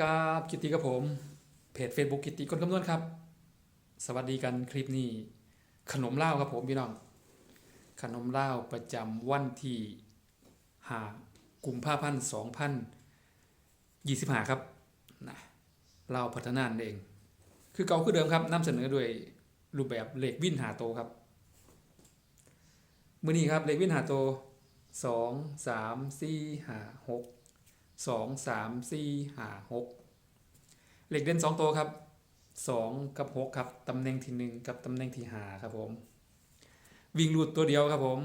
ครับกิตติกับผม เพจ Facebook กิตติคนคำนวณครับ สวัสดีกันคลิปนี้ ขนมเล่าครับผมพี่น้อง ขนมเล่าประจำวันที่หากุมภาพันธ์สองพันยี่สิบห้าครับนะเล่าพัฒนานนเอง คือเก่าคือเดิมครับนำเสนอด้วยรูปแบบเลขวินหาโตครับมือนี้ครับเลขวินหาโตสองสามสี่ห้าหก สองสามสี่ห้าหกเหล็กเด่นสองตัวครับสองกับหกครับตำแหน่งที่หนึ่งกับตำแหน่งที่ห้าครับผม วิ่งรูดตัวเดียวครับผม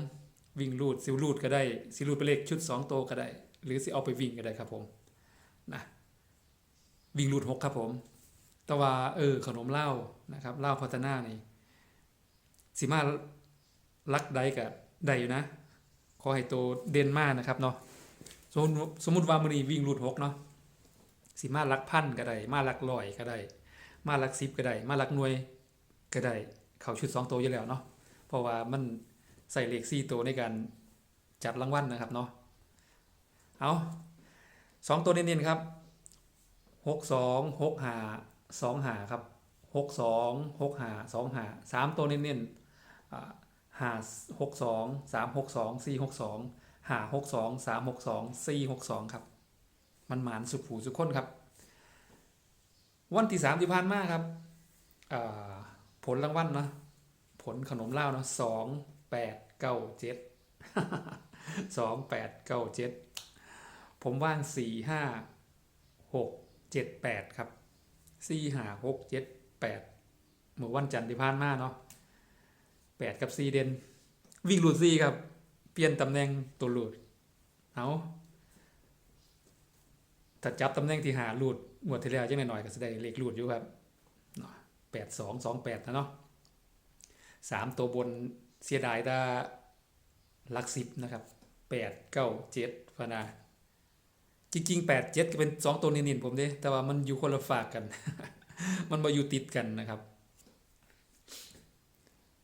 วิ่งรูดซิวรูดก็ได้ซิรูดไปนเลขชุดสองตัวก็ได้ หรือสิเอาไปวิ่งก็ได้ครับผมนะวิ่งรูดหกครับผม แต่ว่าเออขนมเหล้านะครับเหล้าพัฒนานี่สิมาลักได้กับได้อยู่นะ ขอให้ตัวเด่นมากนะครับเนาะ สมมติสมมติว่ามือนี้วิ่งรูดหกเนาะสิมาลักพันก็ได้มาลักลอยก็ได้ มาลักซิบก็ได้ มาลักหน่วยก็ได้ เขาชุดสองตัวอยู่แล้วเนาะเพราะว่ามันใส่เลขสี่ตัวในการจับรางวัลนะครับเนาะเอาสองตัวเน้นๆครับหกสองหกหาสองหาครับหกสองหกหาสองหาสามตัวเน้นๆหาหกสองสามหกสองสี่หกสอง หาหกสองสามหกสองสี่หกสองครับ มันหมานสุขผูสุขคนครับ วันที่สามที่ผ่านมาครับผลรางวัลเนาะผลขนมเหล้าเนาะสองแปดเก้าเจ็ดสองแปดเก้าเจ็ดผมว่างสี่ห้าหกเจ็ดแปดครับสี่ห้าหกเจ็ดแปดเมื่อวันจันทร์ที่ผ่านมาเนาะแปดกับสี่เดนวิ่งหลุดสี่ครับ เปลี่ยนตำแหน่งตัวหลุดเอาถ้าจับตำแหน่งที่หาหลุดงวดที่แล้วจังหน่อยก็แสดงเลขหลุดอยู่ครับแปดสองสองแปดนะเนาะสามตัวบนเสียดายตาหลักสิบนะครับแปดเก้าเจ็ดพนาจริงๆแปดเจ็ดก็เป็นสองตัวนินๆผมเด้แต่ว่ามันอยู่คนละฝากกัน มันมาอยู่ติดกันนะครับ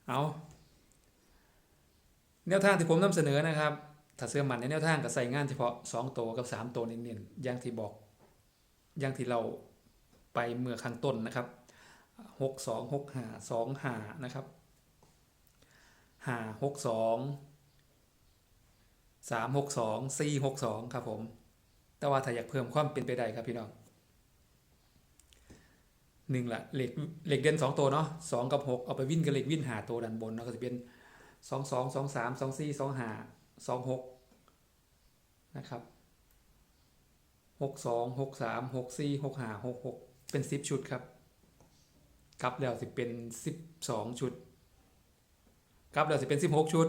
เอา แนวทางที่ผมนำเสนอนะครับ ถ้าเสื้อมันในแนวทางก็ใส่งานเฉพาะ 2 ตัวกับ 3 ตัวเน้นๆอย่างที่บอก อย่างที่เราไปเมื่อข้างต้นนะครับ 6 2 6 5 2 5นะครับ5 6 2 3 6 2 4 6 2 ครับผม แต่ว่าถ้าอยากเพิ่มความเป็นไปได้ครับพี่น้องหนึ่งละเหล็กเหล็กเด่นสองตัวเนาะสองกับหกเอาไปวิ่นกับเหล็กวิ่นหาตัวดันบนเนาะก็จะเป็น สองสองสองสามสองสี่สองห้าสองหกนะครับหกสองหกสามหกสี่หกห้าหกหกเป็นสิบชุดครับกลับแล้วสิเป็นสิบสองชุดกลับแล้วสิเป็นสิบหกชุด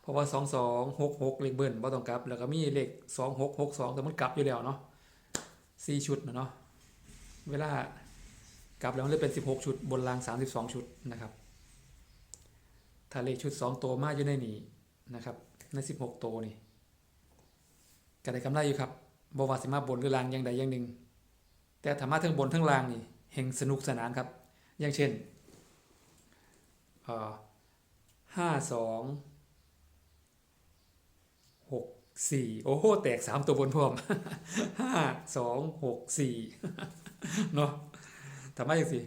เพราะว่าสองสองหกหกเลขเบิ้ลบ่ต้องกลับ แล้วก็มีเลขสองหกหกสองแต่มันกลับอยู่แล้วเนาะสี่ชุดนะเนาะเวลากลับแล้วมันเลยเป็นสิบหกชุดบนรางสามสิบสองชุดนะครับ ถ้าเลขชุด2ตัวมาอยู่ในนี้นะครับ ใน16ตัวนี่ก็ได้กำไรอยู่ครับบวาสิมาบนหรือล่างอย่างใดอย่างหนึ่ง แต่ถ้ามาทั้งบนทั้งล่างนี่เฮงสนุกสนานครับ อย่างเช่นห้าสองหกสี่โอ้โห แตกสามตัวบนพร้อมห้าสองหกสี่เนาะทำไมสิ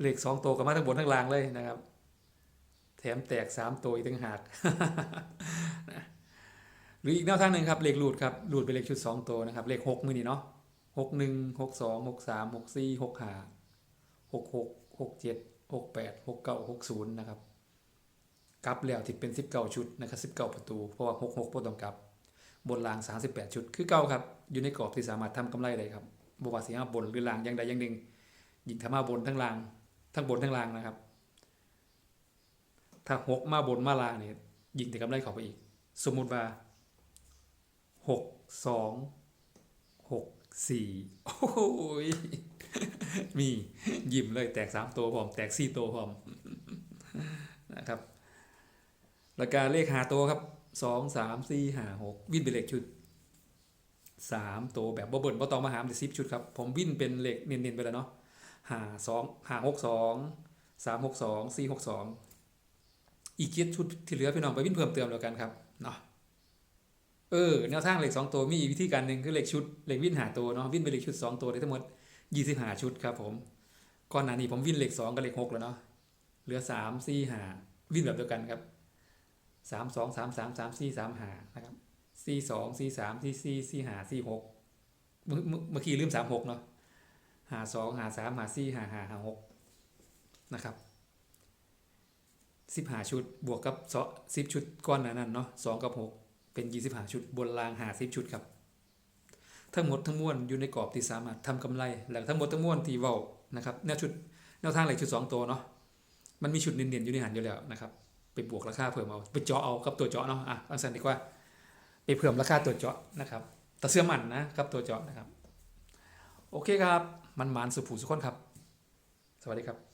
เลขสองตัวก็มาทั้งบนทั้งล่างเลยนะครับ แถมแตกสามตัวอีกต่างหากหรืออีกแนวทางหนึ่งครับเลขรูดครับรูดเป็นเลขชุดสองตัวนะครับ เลขหกมือนี่เนาะหกหนึ่งหกสองหกสามหกสี่หกห้าหกหกหกเจ็ดหกแปดหกเก้าหกศูนย์นะครับกลับแล้วที่เป็นสิบเก้าชุดนะครับสิบเก้าประตูเพราะว่าหกหกต้องกลับบนรางสามสิบแปดชุดคือเก้าครับอยู่ในกรอบที่สามารถทำกำไรได้ครับบวกสีห้าบนหรือรางอย่างใดอย่างหนึ่งยิงทำมาบนทั้งราง ทั้งบนทั้งรางนะครับ ถ้าหกมาบนมาลางเนี่ยยิงแต่กำไรเขาไปอีก สมมุติว่าหกสองหกสี่โอ้ยมียิ้มเลยแตกสามตัวพร้อม แตกสี่ตัวพร้อมนะครับแล้วการเลขหาตัวครับสองสามสี่หาหกวิ่นเป็นเลขชุดสามตัวแบบบ่เบิ่นบ่ตองมาหามแต่สิบชุดครับ ผมวิ่นเป็นเลขเน้นๆไปแล้วเนาะหาสองหาหกสองสามหกสองสี่หกสอง อีกเจ็ดชุดที่เหลือพี่น้องไปวิ่งเพิ่มเติมแล้วกันครับเนาะเออแนวทางเหล็กสองตัวมีวิธีการหนึ่งคือเหล็กชุดเหล็กวิ่นหาตัวเนาะวิ่นเป็นเหล็กชุดสองตัวได้ทั้งหมดยี่สิบห้าชุดครับผมก่อนหน้านี้ผมวิ่นเหล็กสองกับเหล็กหกแล้วเนาะเหลือสามสี่ห้าวิ่นแบบเดียวกันครับสามสองสามสามสามสี่สามห้านะครับสี่สองสี่สามสี่สี่สี่ห้าสี่หกเมื่อเมื่อเมื่อกี้ลืมสามหกเนาะหาสองหาสามหาสี่หาห้าหาหกนะครับ สิบหาชุดบวกกับสิบชุดก้อนหนานั้นเนาะสองกับหกเป็น25ชุดบนรางหา10ชุดครับ ทั้งหมดทั้งมวลอยู่ในกรอบที่สามารถทำกำไรและทั้งหมดทั้งมวลที่เว้านะครับแนวชุดแนวทางเหล็กชุด2ตัวเนาะมันมีชุดเด่นๆอยู่ในหันอยู่แล้วนะครับไปบวกราคาเพิ่มเอาไปเจาะเอากับตัวเจาะเนาะอะอันสันดีกว่า ไปเพิ่มราคาตัวเจาะนะครับแต่เสื้อมันนะกับตัวเจาะนะครับ โอเคครับมันหมานสุผูสุขคนครับ สวัสดีครับ